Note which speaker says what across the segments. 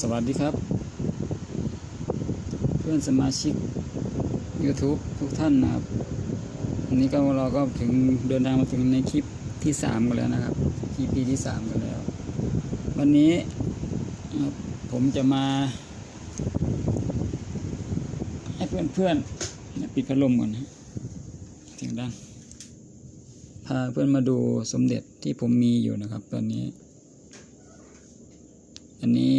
Speaker 1: สวัสดีครับ เพื่อนสมาชิก YouTube ทุกท่านนะครับวันนี้ก็เราก็ถึงเดินทางมาถึงในคลิปที่สามกันแล้วนะครับ EP ที่สามกันแล้ว วันนี้ผมจะมา ให้เพื่อนๆปิดพัดลมก่อนนะเสียงดังพาเพื่อนมาดูสมเด็จที่ผมมีอยู่นะครับ ตอนนี้ อันนี้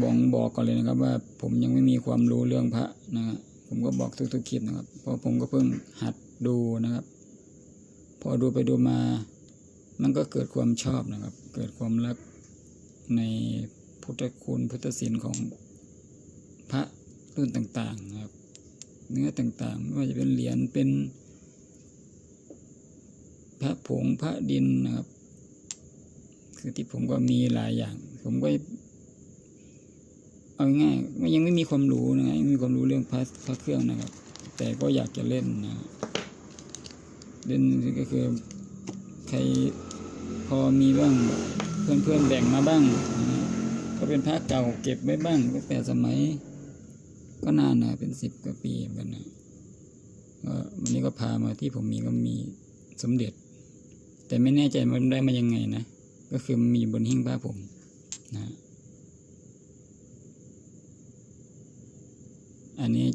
Speaker 1: บอกบอกก่อนเลยนะครับว่าผมยังไม่มีความรู้เรื่องพระนะครับผมก็บอกทุกๆคลิปนะครับ เพราะผมก็เพิ่งหัดดูนะครับ พอดูไปดูมา มันก็เกิดความชอบนะครับ เกิดความรักในพุทธคุณพุทธศิลป์ของพระรุ่นต่างๆนะครับ เนื้อต่างๆ ไม่ว่าจะเป็นเหรียญเป็น พระผงพระดินนะครับ คือที่ผมก็มีหลายอย่าง ผมก็เอาง่ายๆไม่ยังไม่มีความรู้นะยังไม่มีความรู้เรื่องพระพระเครื่องนะครับ แต่ก็อยากจะเล่นนะเล่นก็คือใครพอมีบ้างเพื่อนเพื่อนๆแบ่งมาบ้างนะก็เป็นพระเก่าเก็บไว้บ้างตั้งแต่สมัย ก็นานนะเป็นสิบกว่าปีเหมือนกันนะก็วันนี้ก็พามาที่ผมมีก็มีสมเด็จ แต่ไม่แน่ใจมันได้มายังไงนะ ก็คือมันมีบนหิ้งพระผม นะ อันนี้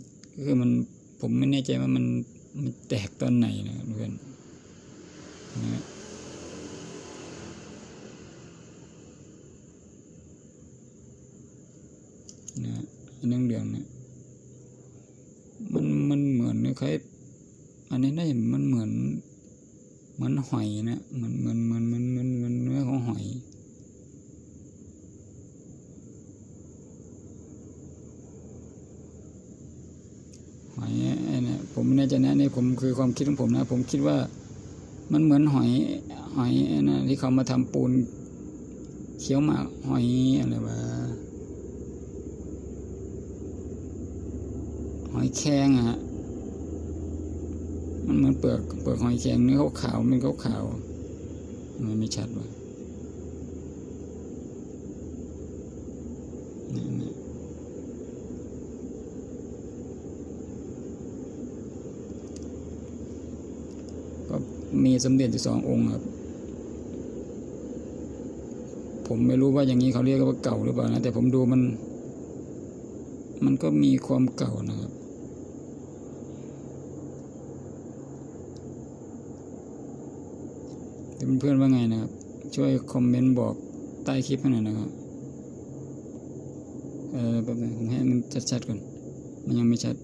Speaker 1: คือมันผมไม่แน่ใจว่ามันมันแตกตอนไหนนะครับเพื่อนนะนะอันเรื่องเรื่องเนี่ยมันมันเหมือนคล้ายอันนี้ได้มันเหมือนเหมือนหอยนะเหมือนเหมือนเหมือนเหมือนเหมือนเหมือนเนื้อของหอย หอยไอ้เนี่ย ผมไม่แน่ใจนะนี่ผมคือความคิดของผมนะ ผมคิดว่ามันเหมือนหอยหอยนะที่เขามาทำปูนเคี้ยวหมากหอยอะไรวะหอยแครงอะฮะมันเหมือนเปลือกเปลือกหอยแครงเนื้อขาวๆมันขาวๆมันไม่ชัดว่ะ ก็มีสมเด็จอยู่สององค์ครับ ผมไม่รู้ว่าอย่างนี้เขาเรียกว่าเก่าหรือเปล่านะ แต่ผมดูมัน มันก็มีความเก่านะครับแต่เพื่อนๆว่าไงนะครับ ช่วยคอมเมนต์บอกใต้คลิปให้หน่อยนะครับ เออแป๊บนึงผมให้มันชัดๆก่อน มันยังไม่ชัด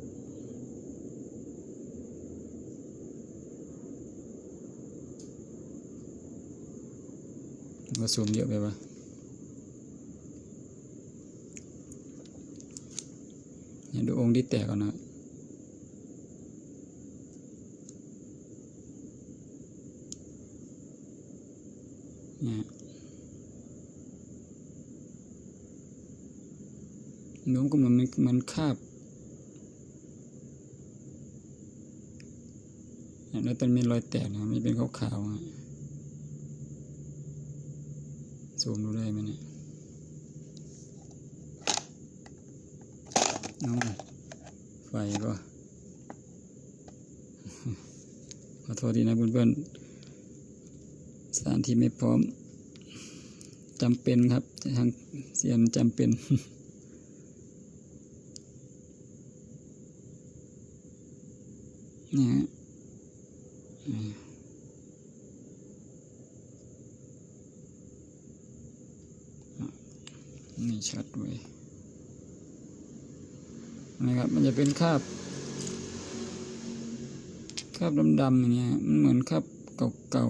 Speaker 1: ก็ซูมเยอะไปปะเนี่ยดูองค์ที่แตกก่อนนะเนี่ยน้องก็เหมือนเหมือนคาบแล้วเป็นมีรอยแตกนะไม่เป็นขาวๆอะ ซูมดูได้ไหมเนี่ยเอาไฟก็ขอโทษทีนะเพื่อนๆสถานที่ไม่พร้อมจำเป็นครับทางเสียนจำเป็นนี่ฮะอืม นี่ ชัดไว้นะครับ มันจะเป็นคราบคราบดำๆอย่างเงี้ย มันเหมือนคราบเก่า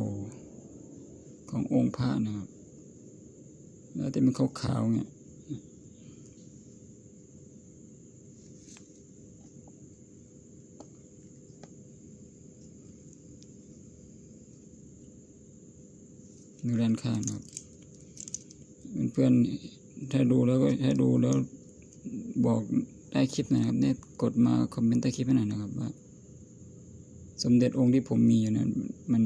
Speaker 1: ๆขององค์พระนะครับ แล้วแต่มันขาวๆเงี้ยดูด้านข้างครับ เพื่อนๆ ถ้าดูแล้วก็ถ้าดูแล้วบอกได้คลิปนะครับเนี่ยกดมาคอมเมนต์ใต้คลิปหน่อยนะครับว่าสมเด็จองค์ที่ผมมีอยู่นั้นมัน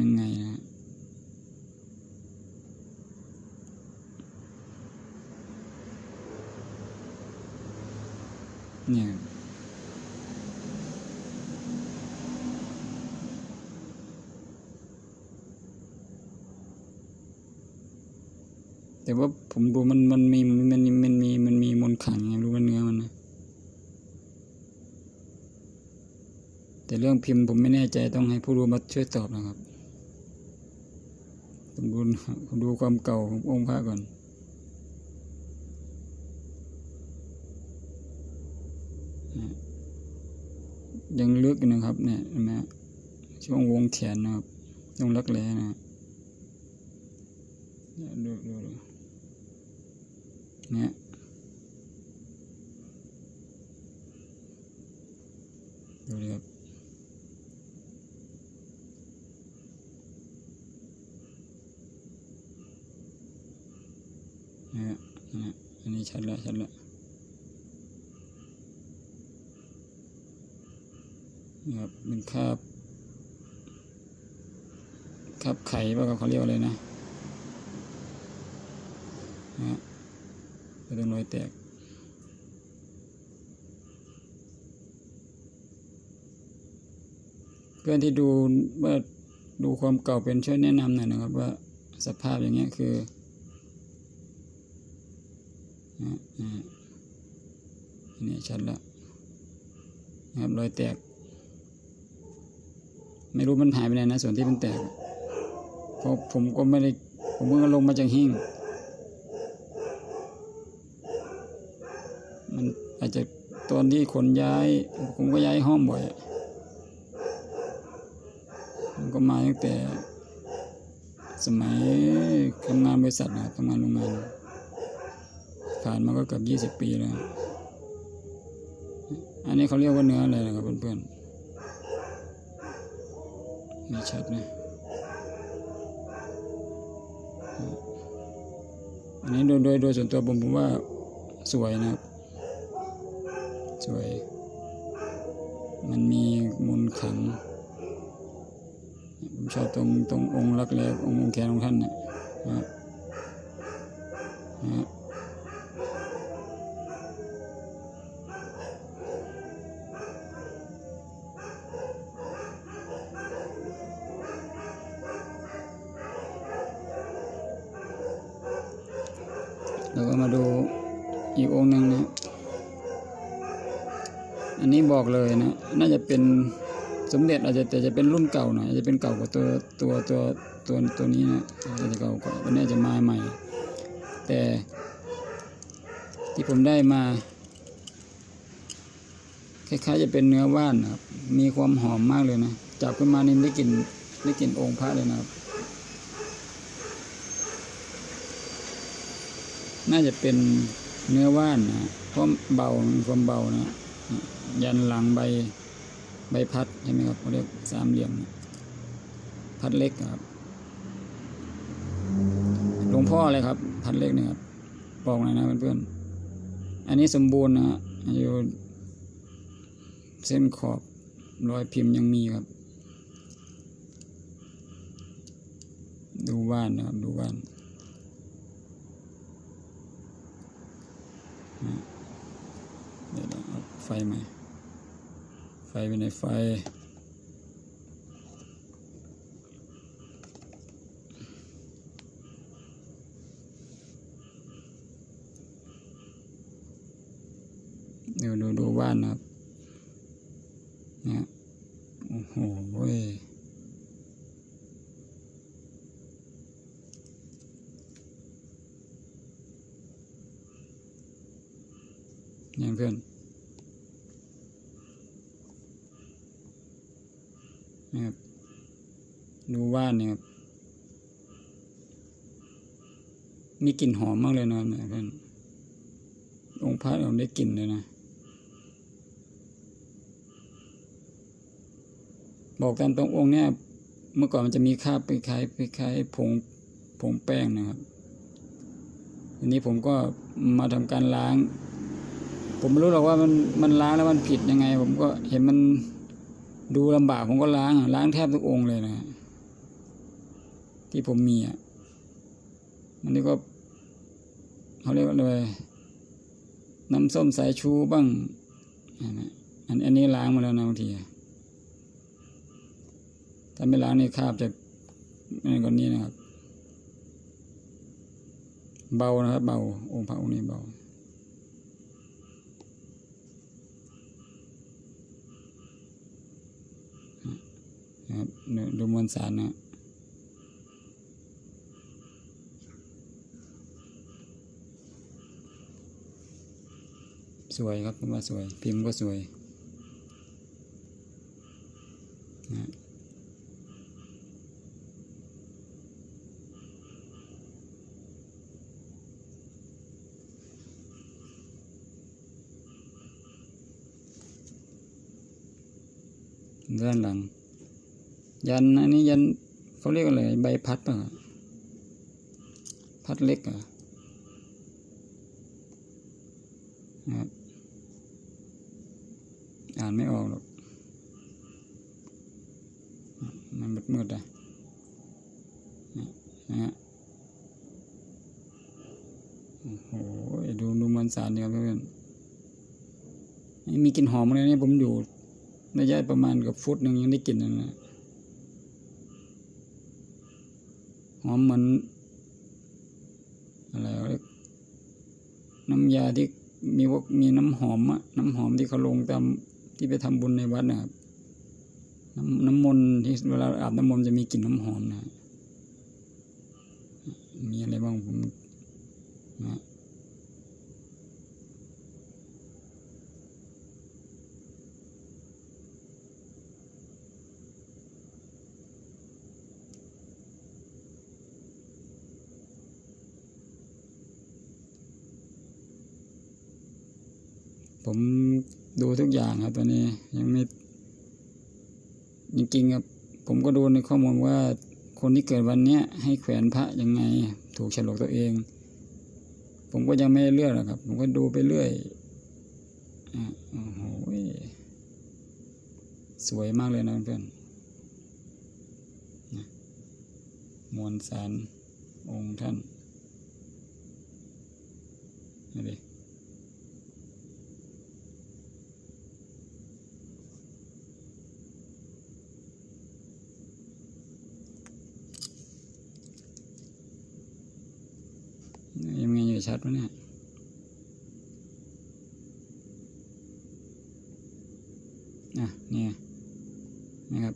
Speaker 1: ยังไงนะเนี่ย แต่ว่าผมดูมันมันมีมันมีมันมีมันมีมนขังไงรู้ว่าเนื้อมันนะแต่เรื่องพิมพ์ผมไม่แน่ใจต้องให้ผู้รู้มาช่วยตอบนะครับผมดูผมดูความเก่าขององค์พระก่อนยังลึกอยู่นะครับเนี่ยเห็นไหมช่วงวงแขนนะครับช่วงรักแร้นะดูดู เนี่ยดูเนี่ยครับนี่ยเนี่ยอันนี้ชัดละชัดละนี่ครับเป็นคาบคาบไข่ป่ะเขาเรียกอะไรนะนะ ก็ต้องรอยแตก เพื่อนที่ดูว่าดูความเก่าเป็นช่วยแนะนำหน่อยนะครับว่าสภาพอย่างเงี้ยคือนะอ่าอันนี้ชัดละนะครับรอยแตก ไม่รู้มันหายไปไหนนะ ส่วนที่มันแตกเพราะผมก็ไม่ได้ผมเพิ่งลงมาจากหิ้ง มัน อาจจะตอนที่ขนย้ายผมก็ย้ายห้องบ่อยอะมันก็มาตั้งแต่ สมัยทำงานบริษัทนะทำงานโรงงานผ่านมาก็เกือบยี่สิบปีแล้ว อันนี้เขาเรียกว่าเนื้ออะไรนะครับเพื่อนๆไม่ชัดนะอันนี้โดยโดยโดยส่วนตัวผมผมว่าสวยนะ สวย มันมีมนขังผมชอบตรงตรงองค์รักแร้องค์องค์แขนของท่านนะนะครับนะแล้วก็มาดูอีกองค์หนึ่งนะอั นนี้บอกเลยนะ น่าจะเป็นสมเด็จอาจจะแต่จะเป็นรุ่นเก่าหน่อยอาจจะเป็นเก่ากว่าตัวตัวตัวตัวตัวนี้นะอาจจะเก่ากว่าอันนี้จะมาใหม่ แต่ที่ผมได้มาคล้ายๆจะเป็นเนื้อว่านนะครับ มีความหอมมากเลยนะ จับขึ้นมานี่ได้กลิ่นได้กลิ่นองค์พระเลยนะครับ น่าจะเป็นเนื้อว่านนะ เพราะเบามีความเบานะ ยันหลังใบใบพัดใช่ไหมครับเขาเรียกสามเหลี่ยม พัดเล็กครับหลวงพ่อเลยครับ พัดเล็กเนี่ยครับบอกหน่อยนะเพื่อนๆอันนี้สมบูรณ์นะฮะอยู่เส้นขอบรอยพิมพ์ยังมีครับ ดูว่านนะครับ ดูว่านเดี๋ยวเราเอา ไฟใหม่ ไฟไปในไฟ เดี๋ยวดูดูว่านนะครับเนี่ยโอ้โหเว้ยเนี่ยเพื่อน นะครับ ดูว่านเนี่ยมีกลิ่นหอมมากเลยนะเนี่ยเพื่อนองค์พระเราได้กลิ่นเลยนะ บอกตามตรงองค์เนี่ย เมื่อก่อนมันจะมีคราบไปคล้ายไปคล้ายผงผงแป้งนะครับทีนี้ผมก็มาทำการล้าง ผมไม่รู้หรอกว่ามันมันล้างแล้วมันผิดยังไง ผมก็เห็นมัน ดูลำบากผมก็ล้างล้างแทบทุกองค์เลยนะ ที่ผมมีอะอันนี้ก็เขาเรียกว่าอะไรน้ำส้มสายชูบ้างอันอันนี้ล้างมาแล้วนะบางทีถ้าไม่ล้างนี่คราบจะนั่นกว่านี้นะครับ เบานะครับ เบาองค์พระองค์นี้เบา นะครับดูมวลสารนะสวยครับผมว่าสวย พิมพ์ก็สวยนะด้านหลัง ยันอันนี้ยันเขาเรียกอะไรใบพัดป่ะพัดเล็กอะครับอ่านไม่ออกหรอกมันมืดมืดๆอะนะฮะโอ้โหดูดูมันสารเนี่ยครับเพื่อนมีกลิ่นหอมเลยเนี่ยผมอยู่ระยะประมาณกับฟุตหนึ่งยังได้กลิ่นนั่ะ หอมเหมือนอะไรเรียกน้ำยาที่มีวกมีน้ำหอมอะน้ำหอมที่เขาลงตามที่ไปทำบุญในวัดนะครับน้ำน้ำมนต์ที่เวลาอาบน้ำมนต์จะมีกลิ่นน้ำหอมนะมีอะไรบ้างผมนะ ผมดูทุกอย่างครับตอนนี้ยังไม่จริงๆครับผมก็ดูในข้อมูลว่า คนที่เกิดวันเนี้ยให้แขวนพระยังไง ถูกฉลกตัวเอง ผมก็ยังไม่เลือกหรอกครับ ผมก็ดูไปเรื่อยอะโอ้โหสวยมากเลยนะเพื่อนมวลสารองค์ท่านนี่ ดิยังไงอยู่ชัดวะเนี่ยอะเนี่ยนะครับ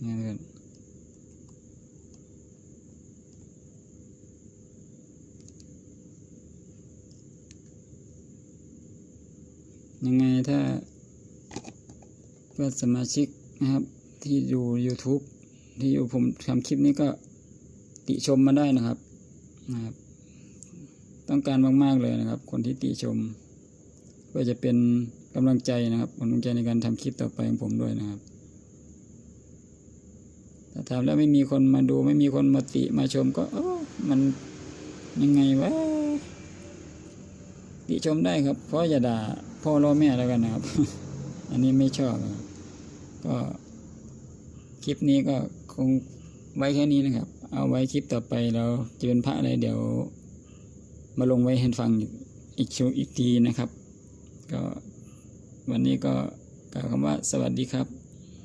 Speaker 1: เนี่ยเพื่อนยังไงถ้า พื่อนสมาชิกนะครับ ที่ดู YouTube ที่อยู่ผมทำคลิปนี้ก็ติชมมาได้นะครับนะครับ ต้องการมาก ๆ เลยนะครับ คนที่ติชม เพื่อจะเป็นกำลังใจนะครับกำลังใจในการทำคลิปต่อไปของผมด้วยนะครับถ้าทำแล้วไม่มีคนมาดู ไม่มีคนมาติมาชมก็เออมันยังไงวะติชมได้ครับ เพราะอย่าด่าพ่อรอแม่แล้วกันนะครับ อันนี้ไม่ชอบนะครับ ก็คลิปนี้ก็คงไว้แค่นี้นะครับ เอาไว้คลิปต่อไปเราจะเป็นพระอะไรเดี๋ยว มาลงไว้ให้ฟังอีกชูอีกทีนะครับ ก็วันนี้ก็กล่าวคำว่าสวัสดีครับ